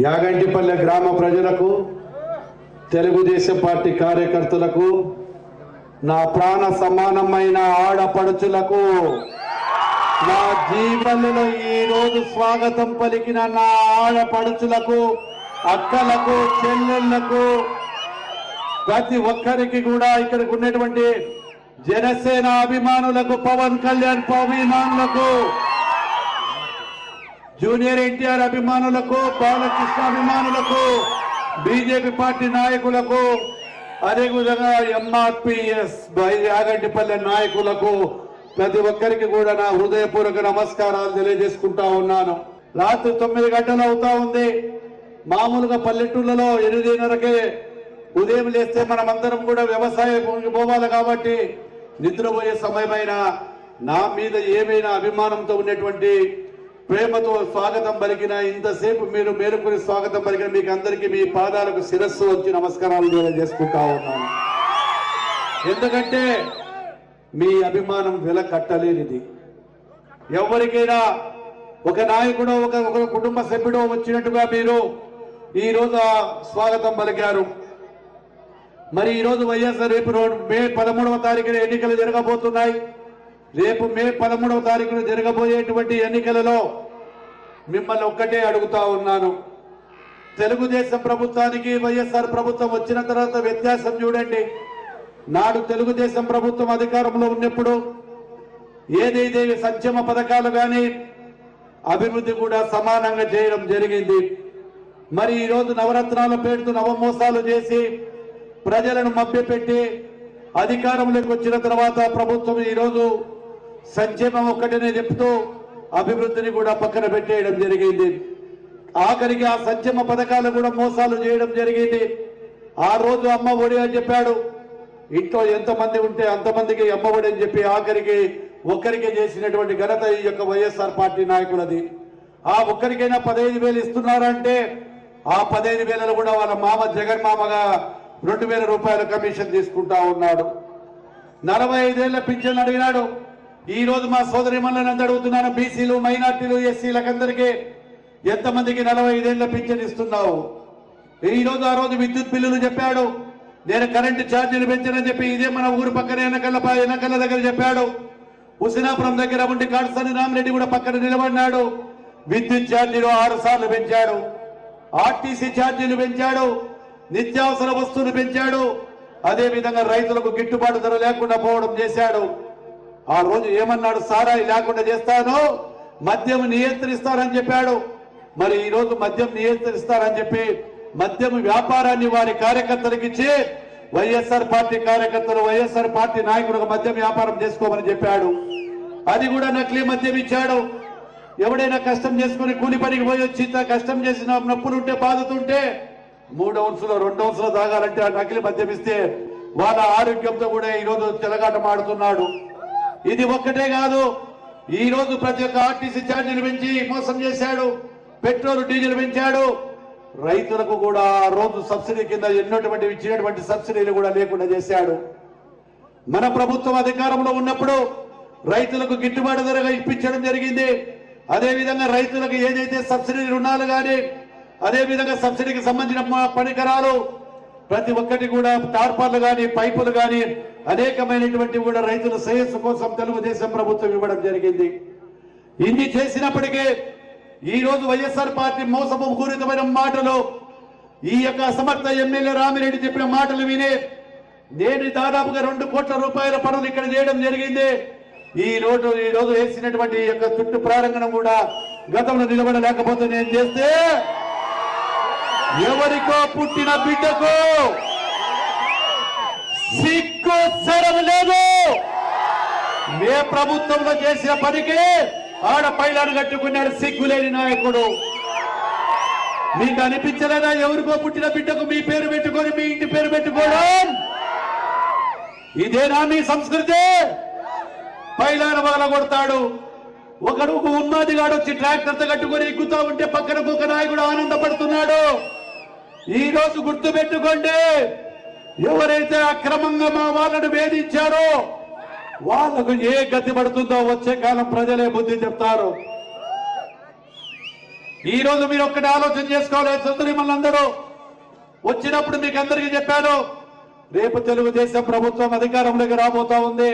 యాగంటిపల్లె గ్రామ ప్రజలకు తెలుగుదేశం పార్టీ కార్యకర్తలకు నా ప్రాణ సమానమైన ఆడపడుచులకు నా జీవనలో ఈ రోజు స్వాగతం పలికిన నా ఆడపడుచులకు అక్కలకు చెల్లెళ్ళకు ప్రతి ఒక్కరికి కూడా ఇక్కడికి ఉన్నటువంటి జనసేన అభిమానులకు పవన్ కళ్యాణ్ అభిమానులకు జూనియర్ ఎన్టీఆర్ అభిమానులకు బాలకృష్ణ అభిమానులకు బీజేపీ పార్టీ నాయకులకు అదేవిధంగా ఎంఆర్పిఎస్ యాగంటిపల్లె నాయకులకు ప్రతి ఒక్కరికి కూడా నా హృదయపూర్వక నమస్కారాలు తెలియజేసుకుంటా ఉన్నాను. రాత్రి తొమ్మిది గంటలు అవుతా ఉంది. మామూలుగా పల్లెటూళ్ళలో ఎనిమిదిన్నరకే ఉదయం లేస్తే మనం అందరం కూడా వ్యవసాయం పోవాలి కాబట్టి నిద్రపోయే సమయమైన నా మీద ఏమైనా అభిమానంతో ఉన్నటువంటి ప్రేమతో స్వాగతం పలికిన ఇంతసేపు మీరు మేలుకొని స్వాగతం పలికిన మీకు అందరికీ మీ పాదాలకు శిరస్సు వచ్చి నమస్కారాలు తెలియజేసుకుంటా ఉన్నాను. ఎందుకంటే మీ అభిమానం వెల కట్టలేనిది. ఎవరికైనా ఒక నాయకుడు ఒక ఒక కుటుంబ సభ్యుడు వచ్చినట్టుగా మీరు ఈ రోజు స్వాగతం పలికారు. మరి ఈరోజు వైఎస్ఆర్ రేపు మే పదమూడవ తారీఖున ఎన్నికలు జరగబోతున్నాయి. రేపు మే పదమూడవ తారీఖున జరగబోయేటువంటి ఎన్నికలలో మిమ్మల్ని ఒక్కటే అడుగుతా ఉన్నాను. తెలుగుదేశం ప్రభుత్వానికి వైఎస్ఆర్ ప్రభుత్వం వచ్చిన తర్వాత వ్యత్యాసం చూడండి. నాడు తెలుగుదేశం ప్రభుత్వం అధికారంలో ఉన్నప్పుడు ఏదైతే సంక్షేమ పథకాలు కానీ అభివృద్ధి కూడా సమానంగా చేయడం జరిగింది. మరి ఈరోజు నవరత్నాల పేరుతో నవమోసాలు చేసి ప్రజలను మభ్యపెట్టి అధికారంలోకి వచ్చిన తర్వాత ప్రభుత్వం ఈరోజు సంక్షేమం ఒక్కటనే చెప్తూ అభివృద్ధిని కూడా పక్కన పెట్టేయడం జరిగింది. ఆఖరికి ఆ సంక్షేమ పథకాలు కూడా మోసాలు చేయడం జరిగింది. ఆ రోజు అమ్మ ఒడి అని చెప్పాడు. ఇంట్లో ఎంతమంది ఉంటే అంతమందికి అమ్మ ఒడి అని చెప్పి ఆఖరికి ఒక్కరికి చేసినటువంటి ఘనత ఈ యొక్క వైఎస్ఆర్ పార్టీ నాయకులది. ఆ ఒక్కరికైనా పదహైదు వేలు ఇస్తున్నారంటే ఆ పదహైదు వేలలో కూడా వాళ్ళ మామ జగన్ మామగా రెండు వేల రూపాయల కమిషన్ తీసుకుంటా ఉన్నాడు. నలభై ఐదేళ్ళ పింఛన్ అడిగినాడు. ఈ రోజు మా సోదరి మళ్ళీ అడుగుతున్నాను బీసీలు మైనార్టీలు ఎస్సీలకందరికీ ఎంతమందికి నలభై ఐదేళ్ళ పింఛన్ ఇస్తున్నావు? ఈ రోజు ఆ రోజు విద్యుత్ బిల్లులు చెప్పాడు. నేను కరెంటు ఛార్జీలు పెంచానని చెప్పి ఇదే మన ఊరు పక్కన వెనకల్ల వెనకల్ల దగ్గర చెప్పాడు. హుసినాపురం దగ్గర ఉండి కాడసాని రామిరెడ్డి కూడా పక్కన నిలబడినాడు. విద్యుత్ ఛార్జీలు ఆరు సార్లు పెంచాడు. ఆర్టీసీ ఛార్జీలు పెంచాడు. నిత్యావసర వస్తువులు పెంచాడు. అదేవిధంగా రైతులకు గిట్టుబాటు ధర లేకుండా పోవడం చేశాడు. ఆ రోజు ఏమన్నాడు సారాయి లేకుండా చేస్తాను. మద్యం నియంత్రిస్తానని చెప్పాడు. మరి ఈ రోజు మద్యం నియంత్రిస్తారని చెప్పి మద్యం వ్యాపారాన్ని వారి కార్యకర్తలకు ఇచ్చి వైఎస్ఆర్ పార్టీ కార్యకర్తలు వైఎస్ఆర్ పార్టీ నాయకులకు మద్యం వ్యాపారం చేసుకోమని చెప్పాడు. అది కూడా నకిలీ మద్యం ఇచ్చాడు. ఎవడైనా కష్టం చేసుకుని కూలి పనికి పోయి వచ్చి కష్టం చేసిన నొప్పులుంటే బాధతుంటే మూడు అంశులు రెండు అంశులు తాగాలంటే ఆ నకిలీ మద్యం ఇస్తే వాళ్ళ ఆరోగ్యంతో కూడా ఈ రోజు ఆడుతున్నాడు ఇది ఒక్కటే కాదు. ఈ రోజు ప్రతి ఒక్క ఆర్టీసీ ఛార్జీలు పెంచి మోసం చేశాడు. పెట్రోల్ డీజిల్ పెంచాడు. రైతులకు కూడా రోజు సబ్సిడీ కింద ఎన్నోటువంటి ఇచ్చినటువంటి సబ్సిడీలు కూడా లేకుండా చేశాడు. మన ప్రభుత్వం అధికారంలో ఉన్నప్పుడు రైతులకు గిట్టుబాటు ధరగా ఇప్పించడం జరిగింది. అదే విధంగా రైతులకు ఏదైతే సబ్సిడీ రుణాలు కానీ అదే విధంగా సబ్సిడీకి సంబంధించిన పరికరాలు ప్రతి ఒక్కటి కూడా టార్పర్లు కానీ పైపులు కానీ అనేకమైనటువంటి కూడా రైతుల శ్రేయస్సు కోసం తెలుగుదేశం ప్రభుత్వం ఇవ్వడం జరిగింది. ఇన్ని చేసినప్పటికీ ఈ రోజు వైఎస్ఆర్ పార్టీ మోసపు పూరితమైన మాటలు ఈ యొక్క అసమర్థ ఎమ్మెల్యే రామిరెడ్డి చెప్పిన మాటలు విని నేను దాదాపుగా రెండు కోట్ల రూపాయల పనులు ఇక్కడ చేయడం జరిగింది. ఈ రోజు ఈ రోజు వేసినటువంటి ఈ యొక్క చుట్టూ ప్రారంభం కూడా గతంలో నిలబడలేకపోతే నేను చేస్తే ఎవరికో పుట్టిన బిడ్డకు సిగ్గు శరం లేదు. మే ప్రభుత్వంలో చేసిన పనికి ఆడ పైలాను కట్టుకున్నాడు సిగ్గులేని నాయకుడు. మీకు అనిపించలేదా ఎవరికో పుట్టిన బిడ్డకు మీ పేరు పెట్టుకొని మీ ఇంటి పేరు పెట్టుకోవడం? ఇదేనా మీ సంస్కృతి. పైలాన వాళ్ళ కొడతాడు. ఒకడు ఒక ఉన్మాదిగాడు వచ్చి ట్రాక్టర్తో కట్టుకొని ఎక్కుతా ఉంటే పక్కన ఒక నాయకుడు ఆనందపడుతున్నాడు. ఈ రోజు గుర్తు పెట్టుకోండి ఎవరైతే అక్రమంగా మా వాళ్ళను వేధించారో వాళ్ళకు ఏ గతి పడుతుందో వచ్చే కాలం ప్రజలే బుద్ధి చెప్తారు. ఈ రోజు మీరు ఒక్కటి ఆలోచన చేసుకోవాలి సోదరి అందరూ వచ్చినప్పుడు మీకు అందరికీ చెప్పాను రేపు తెలుగుదేశం ప్రభుత్వం అధికారంలోకి రాబోతా ఉంది.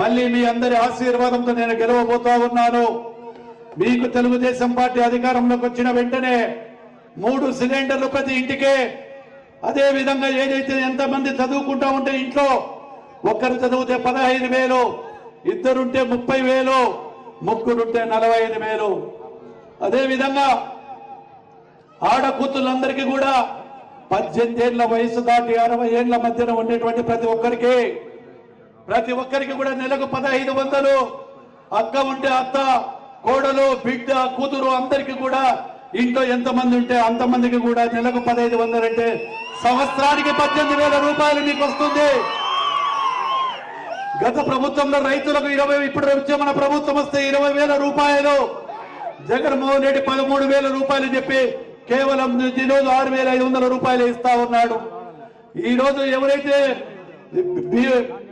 మళ్ళీ మీ అందరి ఆశీర్వాదంతో నేను గెలవబోతా ఉన్నాను. మీకు తెలుగుదేశం పార్టీ అధికారంలోకి వచ్చిన వెంటనే మూడు సిలిండర్లు ప్రతి ఇంటికే. అదే విధంగా ఏదైతే ఎంతమంది చదువుకుంటా ఉంటే ఇంట్లో ఒక్కరు చదివితే పదహైదు వేలు ఇద్దరుంటే ముప్పై వేలు ముగ్గురుంటే నలభై ఐదు వేలు. అదే విధంగా ఆడ కూడా పద్దెనిమిది ఏళ్ళ వయసు దాటి అరవై ఏళ్ళ మధ్యన ఉండేటువంటి ప్రతి ఒక్కరికి ప్రతి ఒక్కరికి కూడా నెలకు పదహైదు వందలు. అక్క ఉంటే అత్త కోడలు బిడ్డ కూతురు అందరికీ కూడా ఇంట్లో ఎంతమంది ఉంటే అంతమందికి కూడా నెలకు పదహైదు వందలంటే సంవత్సరానికి పద్దెనిమిది వేల రూపాయలు మీకు వస్తుంది. గత ప్రభుత్వంలో రైతులకు ఇరవై ఇప్పుడు వచ్చే మన ప్రభుత్వం వస్తే ఇరవై వేల రూపాయలు. జగన్మోహన్ రెడ్డి పదమూడు వేల రూపాయలు చెప్పి కేవలం ఈ ఆరు వేల ఐదు వందల రూపాయలు ఇస్తా ఉన్నాడు. ఈ రోజు ఎవరైతే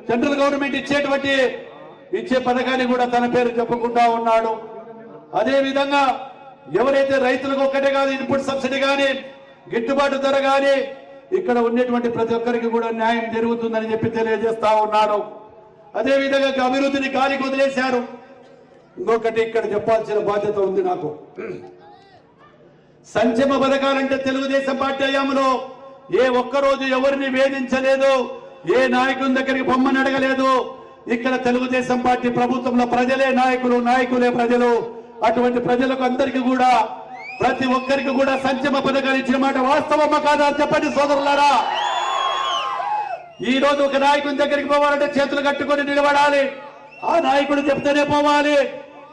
సెంట్రల్ గవర్నమెంట్ ఇచ్చేటువంటి ఇచ్చే పథకాన్ని కూడా తన పేరు చెప్పుకుంటా ఉన్నాడు. అదే విధంగా ఎవరైతే రైతులకు ఒక్కటే కాదు ఇన్పుట్ సబ్సిడీ కానీ గిట్టుబాటు ధర కానీ ఇక్కడ ఉండేటువంటి ప్రతి ఒక్కరికి కూడా న్యాయం జరుగుతుందని చెప్పి తెలియజేస్తా ఉన్నాడు అదేవిధంగా అభివృద్ధిని కాలికి వదిలేశారు. ఇంకొకటి ఇక్కడ చెప్పాల్సిన బాధ్యత ఉంది నాకు. సంక్షేమ పథకాలంటే తెలుగుదేశం పార్టీ హయాంలో ఏ ఒక్కరోజు ఎవరిని వేధించలేదు ఏ నాయకుని దగ్గరికి బొమ్మని అడగలేదు. ఇక్కడ తెలుగుదేశం పార్టీ ప్రభుత్వంలో ప్రజలే నాయకులు నాయకులే ప్రజలు. అటువంటి ప్రజలకు అందరికీ కూడా ప్రతి ఒక్కరికి కూడా సంక్షేమ పథకాలు ఇచ్చిన మాట వాస్తవమా కాదా చెప్పండి సోదరులారా. ఈ రోజు ఒక నాయకుని దగ్గరికి పోవాలంటే చేతులు కట్టుకొని నిలబడాలి. ఆ నాయకుడు చెప్తేనే పోవాలి.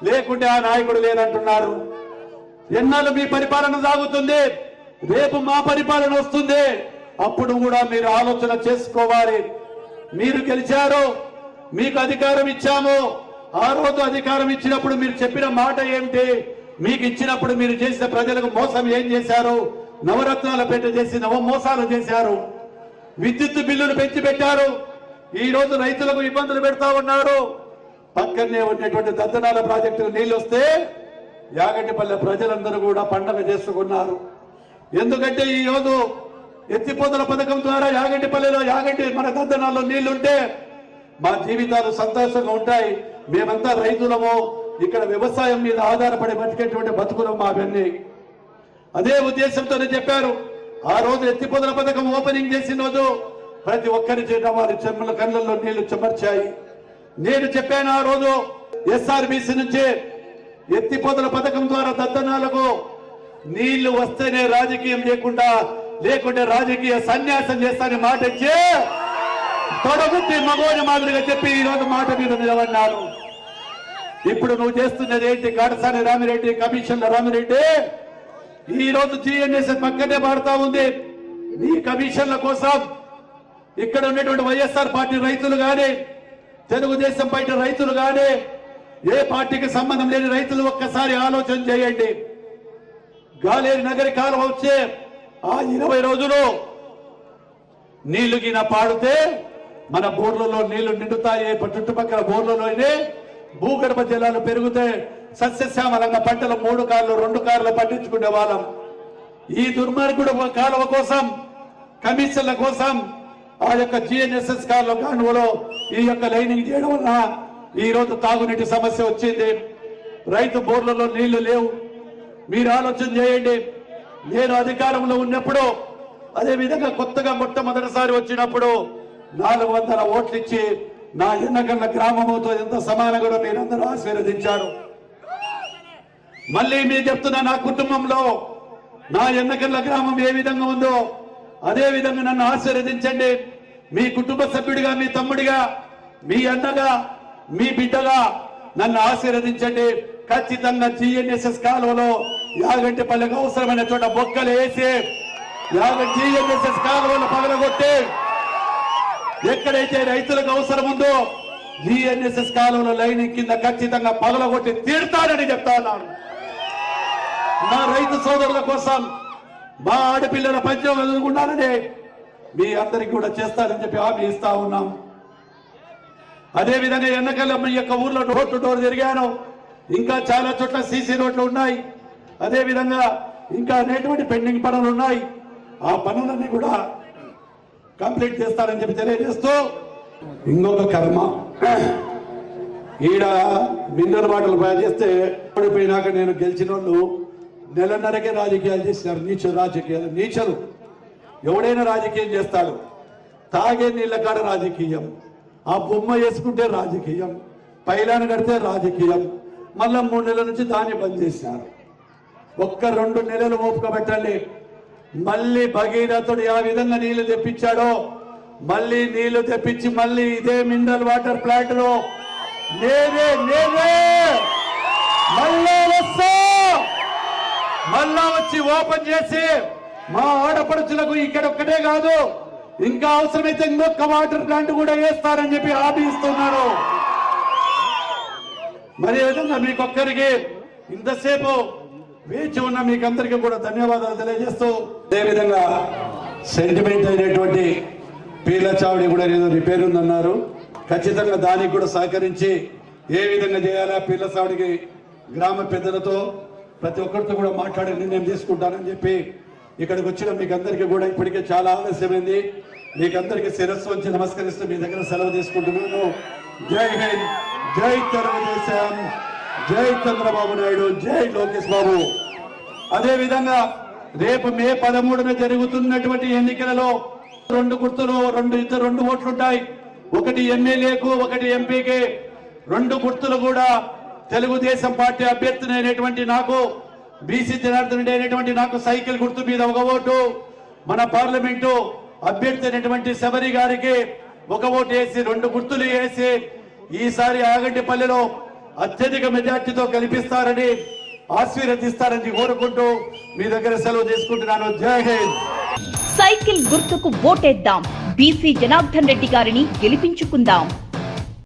లేకుంటే ఆ నాయకుడు లేదంటున్నారు ఎన్నాళ్ళు మీ పరిపాలన సాగుతుంది? రేపు మా పరిపాలన వస్తుంది. అప్పుడు కూడా మీరు ఆలోచన చేసుకోవాలి. మీరు గెలిచారు. మీకు అధికారం ఇచ్చాము. ఆ రోజు అధికారం ఇచ్చినప్పుడు మీరు చెప్పిన మాట ఏంటి? మీకు ఇచ్చినప్పుడు మీరు చేసిన ప్రజలకు మోసం ఏం చేశారు? నవరత్నాల పెట్ట చేసి నవ మోసాలు చేశారు. విద్యుత్ బిల్లులు పెంచి పెట్టారు. ఈ రోజు రైతులకు ఇబ్బందులు పెడతా ఉన్నారు. పక్కనే ఉన్నటువంటి దద్దనాల ప్రాజెక్టులు నీళ్ళు వస్తే యాగంటిపల్లె ప్రజలందరూ కూడా పండగ చేసుకున్నారు. ఎందుకంటే ఈ రోజు ఎత్తిపోతల పథకం ద్వారా యాగంటిపల్లెలో యాగంటి మన దద్దనాల్లో నీళ్ళుంటే మా జీవితాలు సంతోషంగా ఉంటాయి. మేమంతా రైతులము. ఇక్కడ వ్యవసాయం మీద ఆధారపడి బతికేటువంటి బతుకులం మావన్నీ. అదే ఉద్దేశంతోనే చెప్పారు ఆ రోజు ఎత్తిపోతల పథకం ఓపెనింగ్ చేసిన రోజు ప్రతి ఒక్కరి చేత వారి చెమ్మల కళ్ళల్లో నీళ్ళు చెమర్చాయి. నేను చెప్పాను ఆ రోజు ఎస్ఆర్బిసి నుంచి ఎత్తిపోతల పథకం ద్వారా దత్తనాలకు నీళ్ళు వస్తేనే రాజకీయం లేకుండా లేకుంటే రాజకీయ సన్యాసం చేస్తానని మాట ఇచ్చే తొడగుట్టి మగోని మాదిరిగా చెప్పి ఈ రోజు మాట మీద నిలబడినారు. ఇప్పుడు నువ్వు చేస్తున్నది ఏంటి? గాడసాని రామిరెడ్డి కమిషన్ల రామిరెడ్డి? ఈ రోజు జిఎన్ఎస్ పక్కనే పడతా ఉంది. నీ కమిషన్ల కోసం ఇక్కడ ఉన్నటువంటి వైఎస్ఆర్ పార్టీ రైతులు కానీ తెలుగుదేశం పార్టీ రైతులు కానీ ఏ పార్టీకి సంబంధం లేని రైతులు ఒక్కసారి ఆలోచన చేయండి. గాలేరు నగరి కాలం వచ్చే ఆ ఇరవై రోజులు నీళ్ళు గిన పాడితే మన బోర్లలో నీళ్ళు నిండుతాయి చుట్టుపక్కల బోర్లలోనే భూగర్భ జలాలు పెరుగుతాయి సస్యశ్యామలంగా పంటలు మూడు కార్లు రెండు కార్లు పండించుకునే వాళ్ళం. ఈ దుర్మార్గుడు కాలువ కోసం కమిషన్ల కోసం ఆ యొక్క జిఎన్ఎస్ఎస్ కాలువ కాలువలో ఈ యొక్క లైనింగ్ చేయడం వల్ల ఈ రోజు తాగునీటి సమస్య వచ్చింది. రైతు బోర్లలో నీళ్ళు లేవు. మీరు ఆలోచన చేయండి. నేను అధికారంలో ఉన్నప్పుడు అదే విధంగా కొత్తగా మొట్టమొదటిసారి వచ్చినప్పుడు నాలుగు వందల ఓట్లు ఇచ్చి నా ఎన్నకన్న గ్రామముతో ఎంత సమానంగా మీరందరూ ఆశీర్వదించారు. మళ్ళీ మీరు చెప్తున్న నా కుటుంబంలో నా ఎన్నకల్ల గ్రామం ఏ విధంగా ఉందో అదే విధంగా నన్ను ఆశీర్వదించండి. మీ కుటుంబ సభ్యుడిగా మీ తమ్ముడిగా మీ అన్నగా మీ బిడ్డగా నన్ను ఆశీర్వదించండి. ఖచ్చితంగా జిఎన్ఎస్ఎస్ కాలువలో యాగంటి పల్లెకు అవసరమైన చోట బొక్కలు వేసి యాగంటి జిఎన్ఎస్ఎస్ కాలువలో పగలగొట్టి ఎక్కడైతే రైతులకు అవసరం ఉందో జిఎన్ఎస్ఎస్ కాలంలో లైన్ కింద ఖచ్చితంగా పగలగొట్టి తీరుతానని చెప్తా ఉన్నాను. నా రైతు సోదరుల కోసం మా ఆడపిల్లల పంచం ఎదుర్కొన్నానని మీ అందరికి కూడా చేస్తారని చెప్పి హామీ ఇస్తా ఉన్నాం. అదేవిధంగా విధంగా మీ యొక్క ఊర్లో డోర్ టు డోర్ తిరిగాను. ఇంకా చాలా చోట్ల సీసీ రోడ్లు ఉన్నాయి. అదేవిధంగా ఇంకా అనేటువంటి పెండింగ్ పనులు ఉన్నాయి. ఆ పనులన్నీ కూడా కంప్లీట్ చేస్తారని చెప్పి తెలియజేస్తూ ఇంకొక కర్మ. ఈడ విన్నర్ మాటలు చేస్తే ఓడిపోయినాక నేను గెలిచిన వాళ్ళు నెలన్నరకే రాజకీయాలు చేసినారు. నీచ రాజకీయాలు నీచలు. ఎవడైనా రాజకీయం చేస్తాడు. తాగే నీళ్ళ కాడ రాజకీయం. ఆ బొమ్మ వేసుకుంటే రాజకీయం. పైలాను కడితే రాజకీయం. మళ్ళీ మూడు నెలల నుంచి దాన్ని బంద్ చేసినారు. ఒక్క రెండు నెలలు ఓపిక పెట్టండి. మళ్ళీ భగీరథుడు ఆ విధంగా నీళ్ళు తెప్పించాడో మళ్ళీ నీళ్ళు తెప్పించి మళ్ళీ ఇదే మినరల్ వాటర్ ప్లాంట్లో నేనే నేనే! మళ్ళా వస్తా! మళ్ళా వచ్చి ఓపెన్ చేసి మా ఆడపడుచులకు ఇక్కడ ఒక్కటే కాదు ఇంకా అవసరమైతే ఇంకొక వాటర్ ప్లాంట్ కూడా వేస్తారని చెప్పి హామీ ఇస్తున్నారు మరి ఈ విధంగా మీకొక్కరికి ఇంతసేపు వేచి ఉన్న మీకందరికీ కూడా ధన్యవాదాలు తెలియజేస్తూ అదేవిధంగా సెంటిమెంట్ అయినటువంటి పీల చావడి కూడా ఏదో రిపేర్ ఉందన్నారు. ఖచ్చితంగా దానికి కూడా సహకరించి ఏ విధంగా చేయాలా పీల చావడికి గ్రామ పెద్దలతో ప్రతి ఒక్కరితో కూడా మాట్లాడి నిర్ణయం తీసుకుంటానని చెప్పి ఇక్కడికి వచ్చిన మీకు అందరికీ కూడా ఇప్పటికే చాలా ఆలస్యమైంది. మీకందరికీ శిరస్సు వచ్చి నమస్కరిస్తూ మీ దగ్గర సెలవు తీసుకుంటున్నాను. జై హింద్ జై తెలుగుదేశం. జై చంద్రబాబు నాయుడు జై లోకేష్ బాబు. అదే విధంగా రేపు మే పదమూడున జరుగుతున్నటువంటి ఎన్నికలలో రెండు గుర్తులు రెండు ఇద్దరు రెండు ఓట్లు ఉంటాయి ఒకటి ఎమ్మెల్యేకు ఒకటి ఎంపీకి. రెండు గుర్తులు కూడా తెలుగుదేశం పార్టీ అభ్యర్థిని అయినటువంటి నాకు బీసీ జనార్దన్ అయినటువంటి నాకు సైకిల్ గుర్తు మీద ఒక ఓటు. మన పార్లమెంటు అభ్యర్థి అయినటువంటి శబరి గారికి ఒక ఓటు వేసి రెండు గుర్తులు వేసి ఈసారి ఆగడ్డిపల్లిలో అత్యధిక మెజార్టీతో కల్పిస్తారని ఆశీర్వదిస్తారని కోరుకుంటూ మీ దగ్గర సెలవు తీసుకుంటున్నాను. జై హింద్! సైకిల్ గుర్తుకు ఓటేద్దాం. బీసీ జనార్దన్ రెడ్డి గారిని గెలిపించుకుందాం.